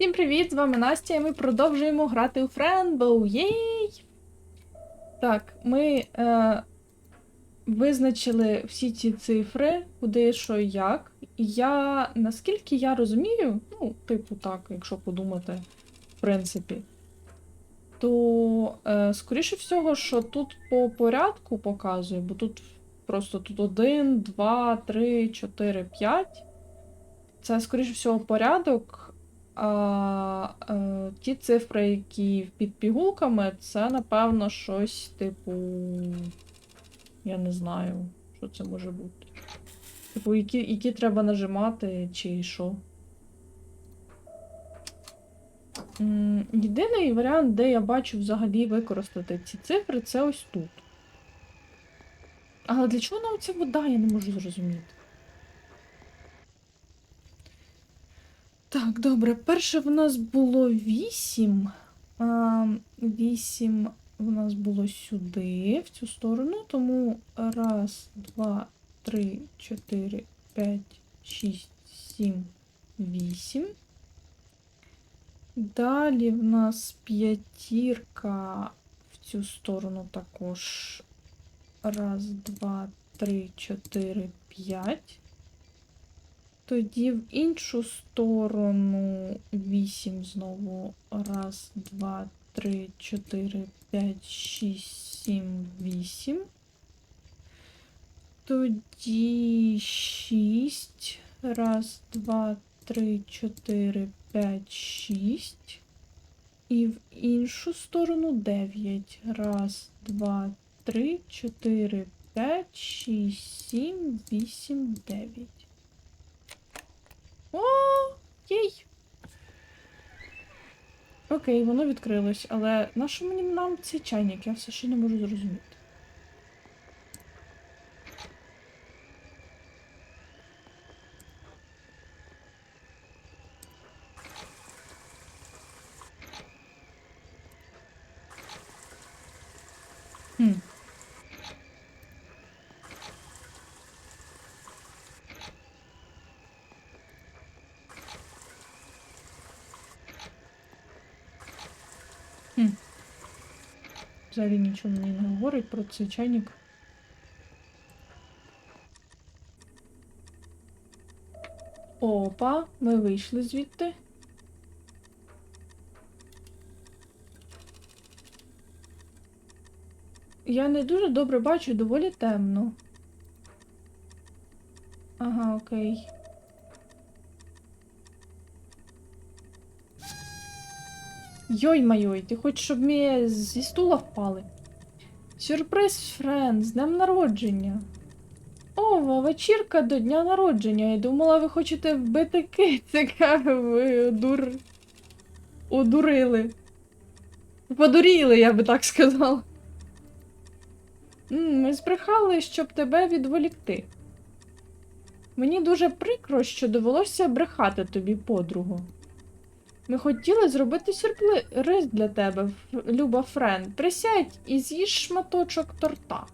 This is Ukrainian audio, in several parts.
Всім привіт! З вами Настя, і ми продовжуємо грати у Френбоу. Єй! Так, ми е, визначили всі ці цифри, куди, що і як. Я, наскільки я розумію, ну, типу так, якщо подумати, в принципі, то, е, скоріше всього, що тут по порядку показує, бо тут просто тут 1, 2, 3, 4, 5. Це, скоріше всього, порядок. А е, ті цифри, які під пігулками, це, напевно, щось типу. Я не знаю, що це може бути. Типу, які, які треба нажимати, чи що. Єдиний варіант, де я бачу взагалі використати ці цифри, це ось тут. Але для чого нам ця вода, я не можу зрозуміти. Так, добре. Перше в нас було 8. А, 8 в нас було сюди, в цю сторону. Тому раз, два, три, чотири, п'ять, шість, сім, вісім. Далі в нас п'ятірка в цю сторону також. Раз, два, три, чотири, п'ять. Тоді в іншу сторону 8 знову. Раз, два, три, чотири, п'ять, шість, сім, вісім. Тоді 6. Раз, два, три, чотири, п'ять, шість. І в іншу сторону 9. Раз, два, три, чотири, п'ять, шість, сім, вісім, дев'ять. О, єй! Окей, воно відкрилось, але на що мені нам цей чайник? Я все ще не можу зрозуміти. Хм. Взагалі нічого мені не говорить про цей чайник. Опа, ми вийшли звідти. Я не дуже добре бачу, доволі темно. Ага, окей. Йой-майой, ти хочеш, щоб ми зі стула впали? Сюрприз, френд, з днем народження. Ова, вечірка до дня народження. Я думала, ви хочете вбити кицика. Ви одур... одурили. Подуріли, я би так сказала. Ми збрехали, щоб тебе відволікти. Мені дуже прикро, що довелося брехати тобі, подругу. Ми хотіли зробити сюрприз для тебе, Люба Френ. Присядь і з'їж шматочок торта.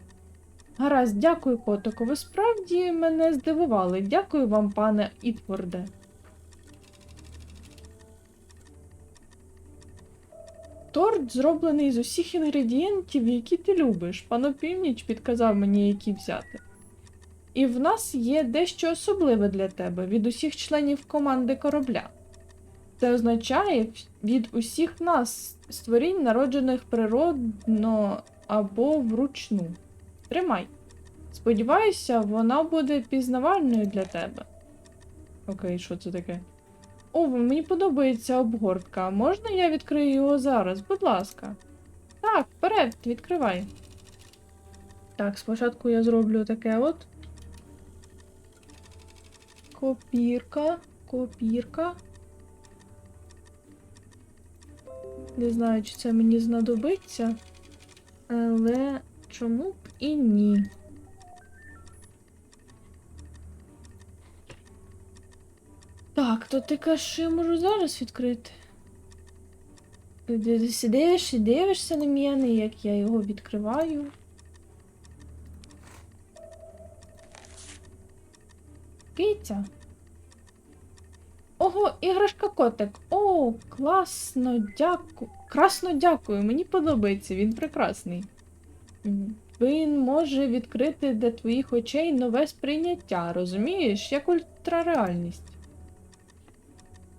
Гаразд, дякую, котику. Ви справді мене здивували. Дякую вам, пане Ітворде. Торт зроблений з усіх інгредієнтів, які ти любиш. Пан Опівніч підказав мені, які взяти. І в нас є дещо особливе для тебе від усіх членів команди корабля. Це означає від усіх нас, створінь, народжених природно або вручну. Тримай. Сподіваюся, вона буде пізнавальною для тебе. Окей, що це таке? О, мені подобається обгортка. Можна я відкрию його зараз? Будь ласка. Так, вперед, відкривай. Так, спочатку я зроблю таке от. Копірка, копірка. Не знаю, чи це мені знадобиться. Але чому б і ні? Так, то ти кажеш, що я можу зараз відкрити? Ти сидиш і дивишся на мене, як я його відкриваю. Киця. Ого, іграшка котик. О, класно, дякую. Красно дякую. Мені подобається, він прекрасний. Він може відкрити для твоїх очей нове сприйняття, розумієш, як ультрареальність.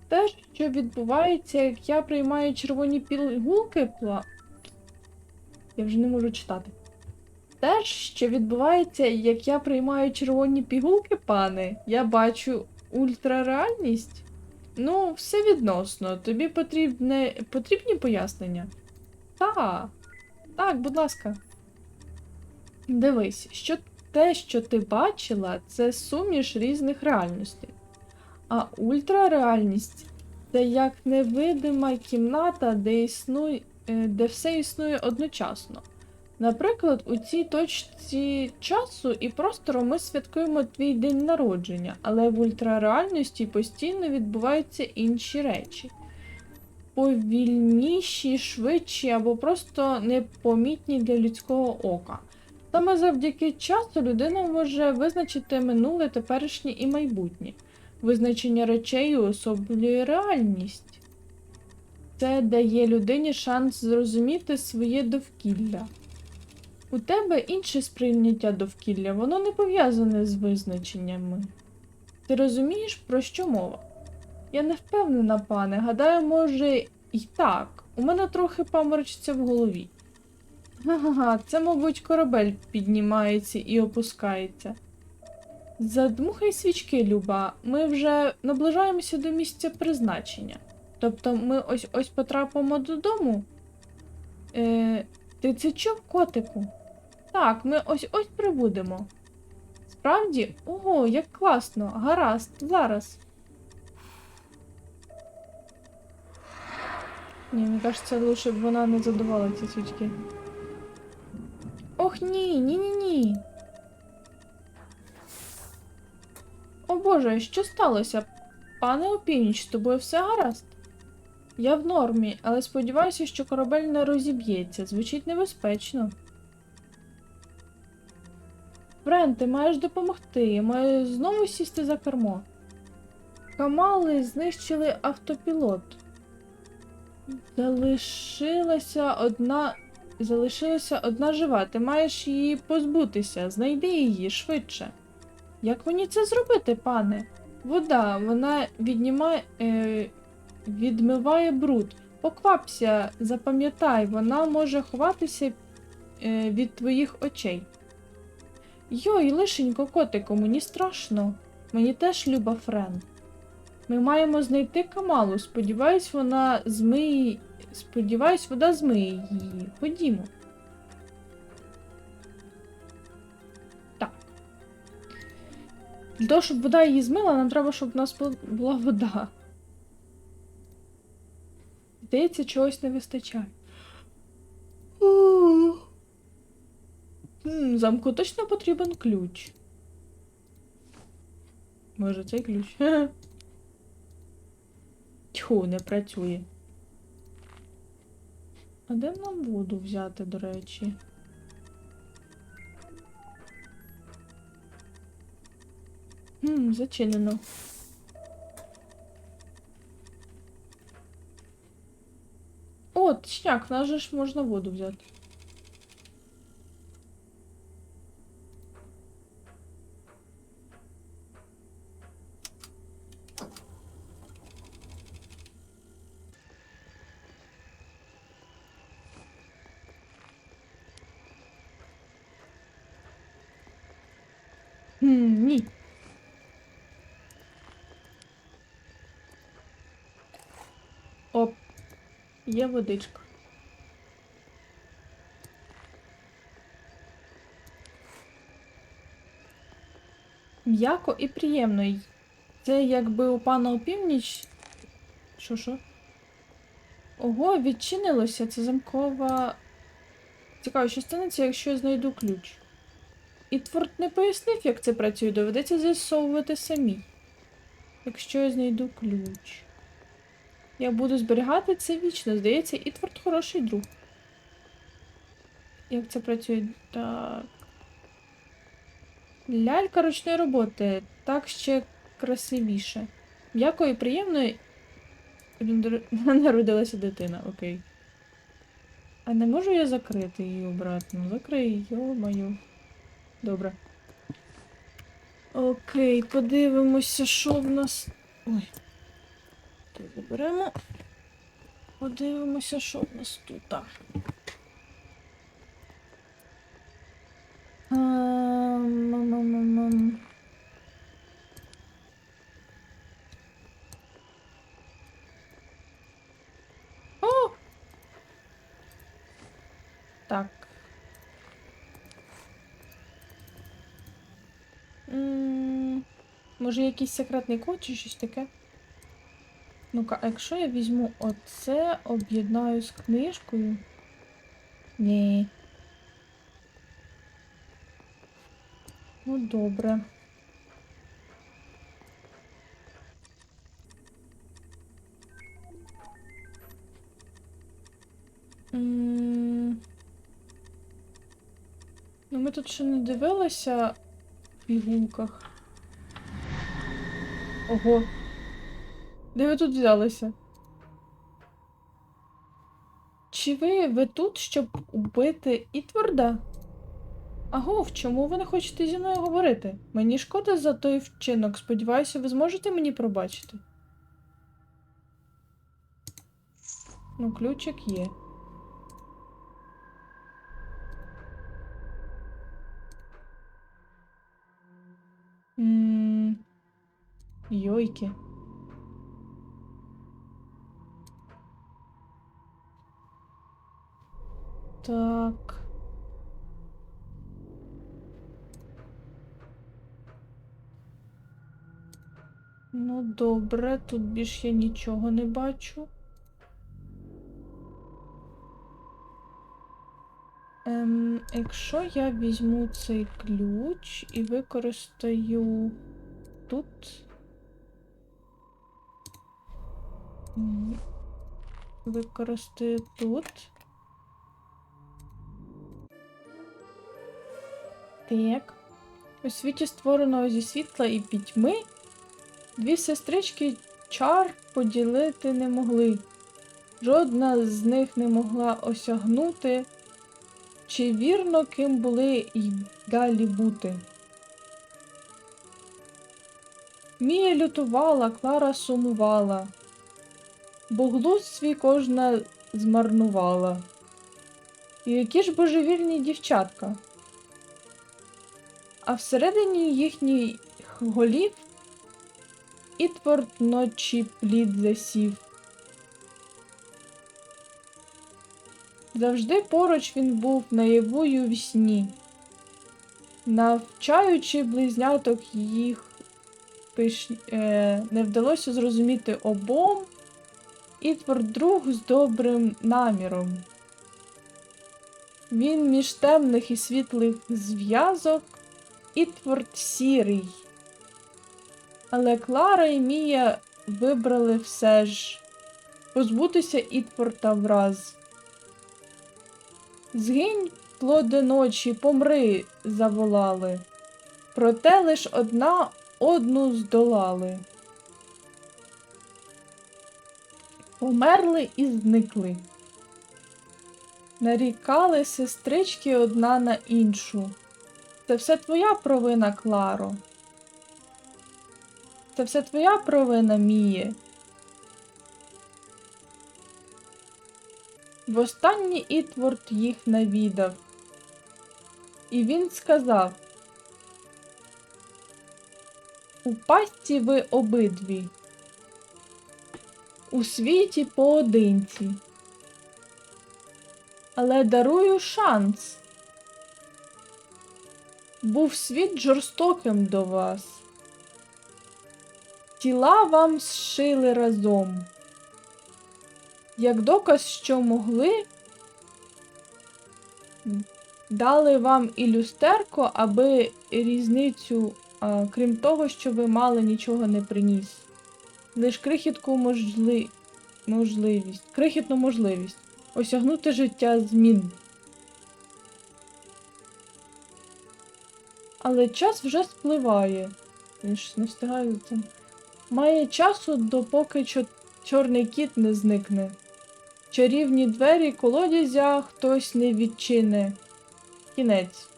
Те, що відбувається, як я приймаю червоні пігулки, пла. Я вже не можу читати. Те, що відбувається, як я приймаю червоні пігулки, пане, я бачу ультрареальність. Ну, все відносно. Тобі потрібне... потрібні пояснення? Так. Так, будь ласка. Дивись, що те, що ти бачила, це суміш різних реальностей. А ультрареальність це як невидима кімната, де існує, е, де все існує одночасно. Наприклад, у цій точці часу і простору ми святкуємо твій день народження, але в ультрареальності постійно відбуваються інші речі. Повільніші, швидші або просто непомітні для людського ока. Саме завдяки часу людина може визначити минуле, теперішнє і майбутнє. Визначення речей уособлює реальність. Це дає людині шанс зрозуміти своє довкілля. У тебе інше сприйняття довкілля, воно не пов'язане з визначеннями. Ти розумієш, про що мова? Я не впевнена, пане. Гадаю, може, і так. У мене трохи паморочиться в голові. Га-га-га, це, мабуть, корабель піднімається і опускається. Задмухай свічки, Люба. Ми вже наближаємося до місця призначення. Тобто ми ось ось потрапимо додому. Е, ти це чув, котику? Так, ми ось ось прибудемо. Справді? Ого, як класно! Гаразд, зараз. Ні, мені кажеться, лучше б вона не задувала ці свічки. Ох ні, ні, ні, ні. О Боже, що сталося? Пане опівніч, з тобою все гаразд? Я в нормі, але сподіваюся, що корабель не розіб'ється. Звучить небезпечно. Френ, ти маєш допомогти. Я маю знову сісти за кермо. Камали знищили автопілот. Залишилася одна. Залишилася одна жива. Ти маєш її позбутися. Знайди її швидше. Як мені це зробити, пане? Вода, вона віднімає. Е, відмиває бруд. Поквапся, запам'ятай, вона може ховатися е, від твоїх очей. Йой, лишенько, котику, мені страшно. Мені теж люба Френ. Ми маємо знайти Камалу. Сподіваюсь, вона змиє. Сподіваюсь, вода змиє її. Ходімо. Так. Для того, щоб вода її змила, нам треба, щоб в нас була вода. Здається, чогось не вистачає. Замку точно потрібен ключ. Може, цей ключ? Тьху, не працює. А де нам воду взяти, до речі? Хм, зачинено. О, точняк, в нас же ж можна воду взяти. Хм, ні. Є водичка. М'яко і приємно. Це якби у пана опівніч. Що що? Ого, відчинилося. Це замкова. Цікаво, що станеться, якщо я знайду ключ. Ітфорд не пояснив, як це працює, доведеться з'ясовувати самі. Якщо я знайду ключ. Я буду зберігати це вічно. Здається, Ітфорд хороший друг. Як це працює? Так. Лялька ручної роботи. Так ще красивіше. М'яко і приємно і народилася дитина, окей. А не можу я закрити її обратно? Закрий, йо-маю. Добре. Окей, подивимося, що в нас. Ой. Тут заберемо. Подивимося, що в нас тут. Ам, ам, ам. О! Так. М, Може, якийсь секретний код чи щось таке? Ну-ка, а якщо я візьму оце, об'єднаю з книжкою. Ні. Ну, добре. Ну, ми тут ще не дивилися в пігулках. Ого. Де ви тут взялися? Чи ви, ви тут, щоб убити Ітварда? Агов, чому ви не хочете зі мною говорити? Мені шкода за той вчинок. Сподіваюся, ви зможете мені пробачити. Ну, ключик є. М, Йойки. Так. Ну, добре, тут більш я нічого не бачу. Ем, якщо я візьму цей ключ і використаю тут. Використаю тут. Так. У світі створеного зі світла і пітьми дві сестрички чар поділити не могли. Жодна з них не могла осягнути, чи вірно ким були й далі бути. Мія лютувала, Клара сумувала, бо глузд свій кожна змарнувала. І які ж божевільні дівчатка. А всередині їхніх голів Ітвор ночі плід засів. Завжди поруч він був наяву й у вісні, навчаючи близняток їх пиш... е... не вдалося зрозуміти обом, Ітвор друг з добрим наміром. Він між темних і світлих зв'язок Ітворд сірий. Але Клара і Мія вибрали все ж позбутися Ітворта враз. Згинь, плоди ночі, помри, заволали. Проте лиш одна одну здолали. Померли і зникли. Нарікали сестрички одна на іншу. Це все твоя провина, Кларо. Це все твоя провина, Міє. Востаннє Ітворд їх навідав. І він сказав У пастці ви обидві, у світі поодинці. Але дарую шанс. Був світ жорстоким до вас. Тіла вам зшили разом. Як доказ, що могли, дали вам і люстерко, аби різницю, а, крім того, що ви мали, нічого не приніс. Лиш крихітку можли... можливість, крихітну можливість осягнути життя змін. Але час вже спливає. Я ж не встигаю за цим. Має часу, допоки чо- чорний кіт не зникне. Чарівні двері колодязя хтось не відчине. Кінець.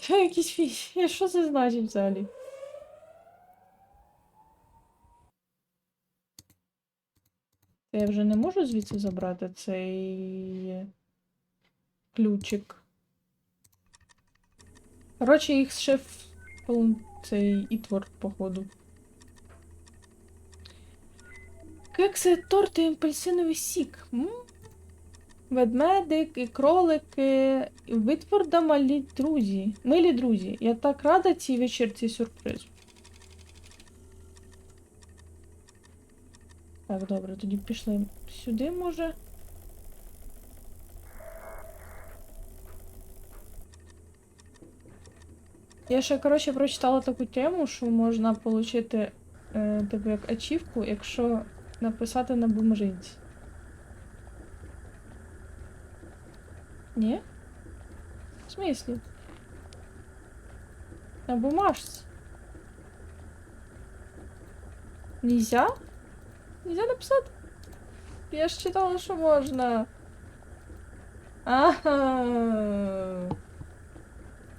Це якісь фі... Що це значить взагалі? Я вже не можу звідси забрати цей ключик. Коротше, їх ще цей ітвор, походу. Кекси, торти, і сік. М? Ведмедик і кролики. Витворда малі друзі. Милі друзі. Я так рада цій вечірці сюрпризу. Так, добре, тоді пішли сюди, може. Я ще, коротше, прочитала таку тему, що можна отримати е, типу як ачівку, якщо написати на бумажинці. Ні? В смислі? На бумажці. Нельзя? Нельзя написати? Я ж читала, що можна. Ага.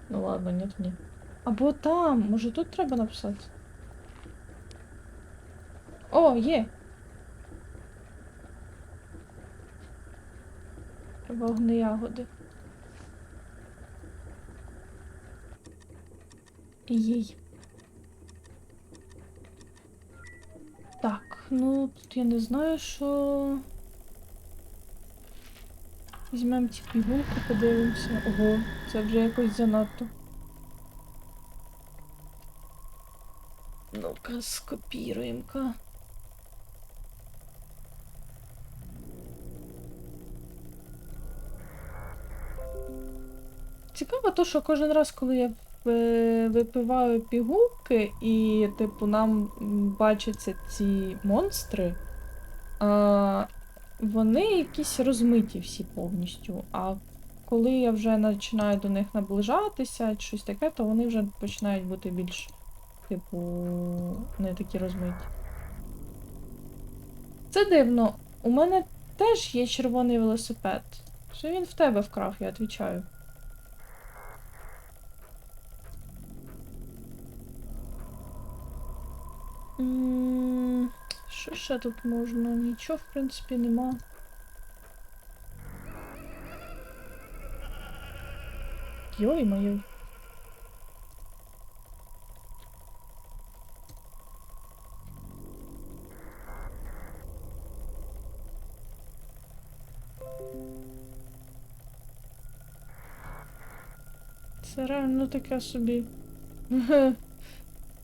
Ну ладно, нет, ні. Або там, може тут треба написати. О, є. Треба ягоди. Їй. Так, ну тут я не знаю, що. Візьмемо ці пігулки, подивимося. Ого, це вже якось занадто. Ну-ка, скопіруємо-ка. Цікаво то, що кожен раз, коли я е, випиваю пігулки, і, типу, нам бачаться ці монстри, а, вони якісь розмиті всі повністю. А коли я вже починаю до них наближатися, щось таке, то вони вже починають бути більш, типу, не такі розмиті. Це дивно. У мене теж є червоний велосипед. Що він в тебе вкрав, я відповідаю. Що ще тут можна? Нічого, в принципі, нема. Йой-моє. Це реально таке собі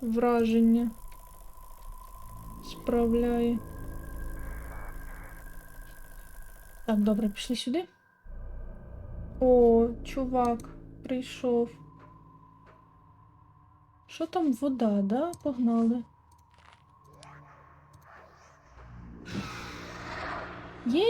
враження справляє. Так, добре, пішли сюди. О, чувак, прийшов. Що там вода, да? Погнали. Є!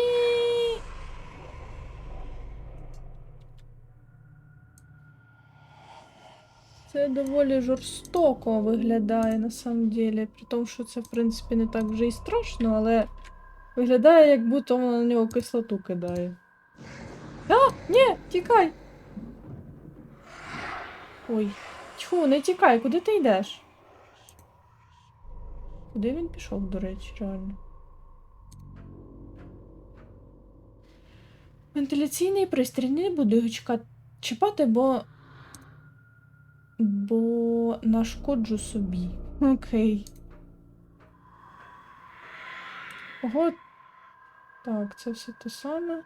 Це доволі жорстоко виглядає на самом деле. При тому, що це, в принципі, не так вже і страшно, але виглядає, як будто вона на нього кислоту кидає. А, ні, тікай! Ой. Тьфу, не тікай, куди ти йдеш? Куди він пішов, до речі, реально? Вентиляційний пристрій не буду його чека- чіпати, бо. Бо нашкоджу собі. Окей. Ого. Так, це все те саме.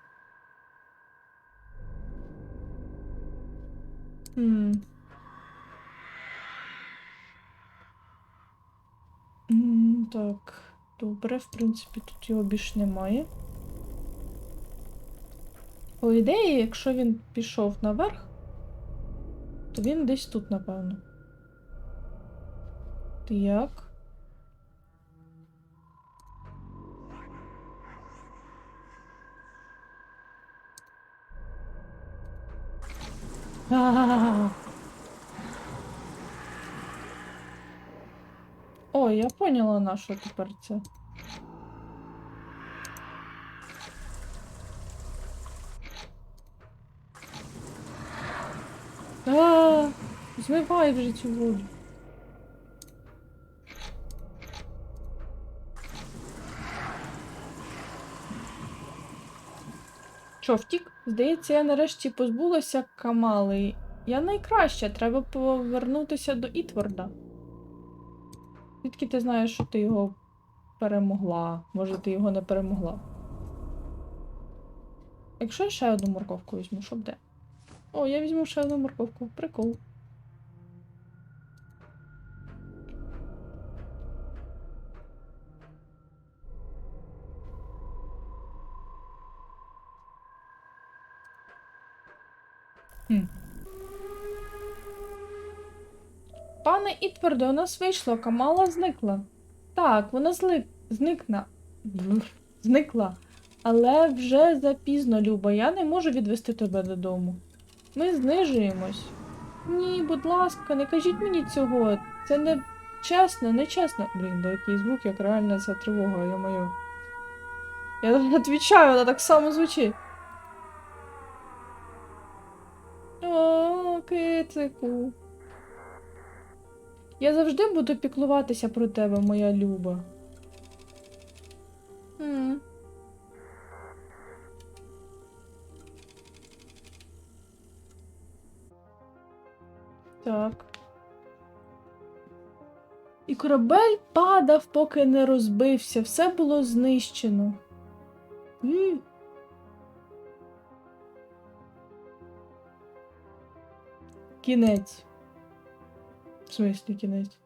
Хм. Так, добре, в принципі, тут його більш немає. По ідеї, якщо він пішов наверх, то він десь тут, напевно. Так. А, О, я поняла, на що тепер це. А, змивай вже цю воду. Що, втік? Здається, я нарешті позбулася Камали. Я найкраща, треба повернутися до Ітворда. Звідки ти знаєш, що ти його перемогла? Може, ти його не перемогла? Якщо я ще одну морковку візьму, що буде? О, я візьму ще одну морковку. Прикол. Пане Ітверде, у нас вийшло, Камала зникла. Так, вона зли... зникна. Зникла. Але вже запізно, Люба, я не можу відвести тебе додому. Ми знижуємось. Ні, будь ласка, не кажіть мені цього. Це не чесно, не чесно. Блін, да який звук, як реальна ця тривога, я маю. Я відвічаю, вона так само звучить. О, кицику. Я завжди буду піклуватися про тебе, моя люба. М. Так. І корабель падав, поки не розбився. Все було знищено. М. Кінець. Смислі кінець.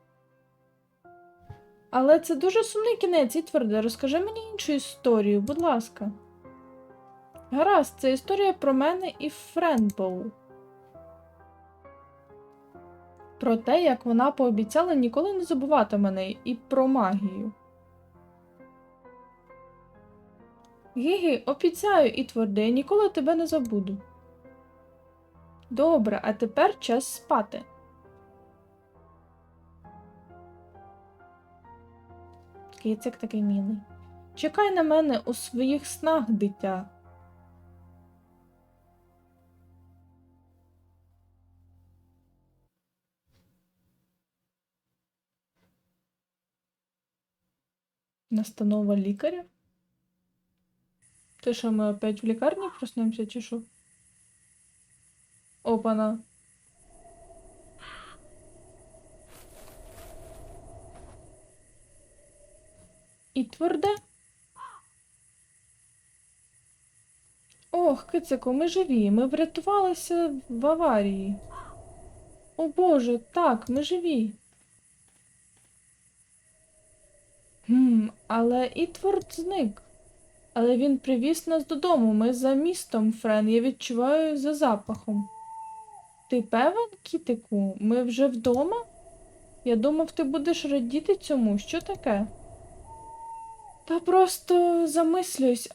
Але це дуже сумний кінець, і тверде. Розкажи мені іншу історію, будь ласка. Гаразд, це історія про мене і Френбоу. Про те, як вона пообіцяла ніколи не забувати мене і про магію. Гігі, обіцяю, і тверде, ніколи тебе не забуду. Добре, а тепер час спати. Кицик такий милий. Чекай на мене у своїх снах, дитя. Настанова лікаря? Ти що, ми опять в лікарні проснемося, чи що? Опана. І. Ох, кицику, ми живі. Ми врятувалися в аварії. О Боже, так, ми живі. Хм, але Ітворд зник. Але він привіз нас додому. Ми за містом, Френ. Я відчуваю за запахом. Ти певен, кітику? Ми вже вдома? Я думав, ти будеш радіти цьому. Що таке? Та просто замислююсь,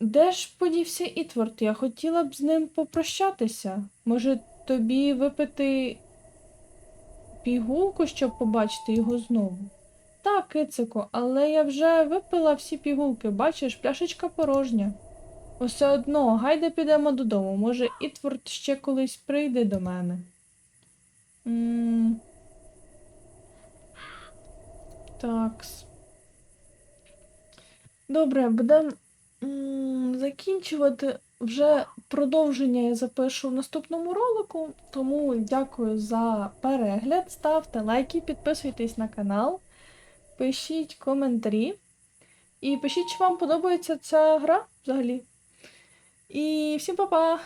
де ж подівся Ітворд? Я хотіла б з ним попрощатися. Може, тобі випити пігулку, щоб побачити його знову? Так, кицику, але я вже випила всі пігулки, бачиш, пляшечка порожня. Усе одно, гайде підемо додому. Може, Ітворд ще колись прийде до мене. м Такс. Добре, будемо закінчувати. Вже продовження я запишу в наступному ролику. Тому дякую за перегляд. Ставте лайки, підписуйтесь на канал, пишіть коментарі. І пишіть, чи вам подобається ця гра взагалі. І всім па-па!